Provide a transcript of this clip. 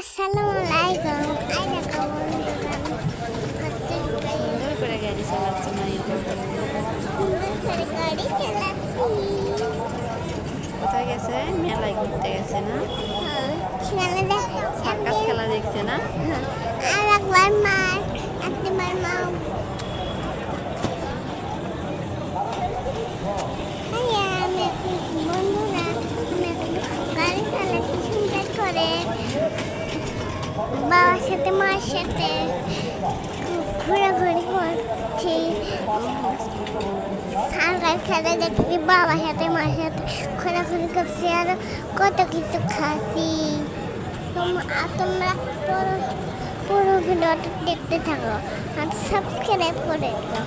আসসালামু আলাইকুম আই দেখো বন্ধুরা সুন্দর করে গাড়ি চালাচ্ছে কোথায় গেছে? মেলায় ঘুরতে গেছে না? হ্যাঁ, খেলা দেখছে না আর একবার মার একবার মা আইয়া, আমি এখন বন্ধুরা আমি এখন গাড়ি চালাচ্ছি সুন্দর করে বাবার সাথে মার সাথে ঘোরাঘুরি করছি। সার্কাস খেলা দেখছি বাবার সাথে মার সাথে ঘোরাঘুরি করছি আর কত কিছু আর তোমরা পুরো পুরো ভিডিওটা দেখতে থাকো আর সাবস্ক্রাইব করে দাও।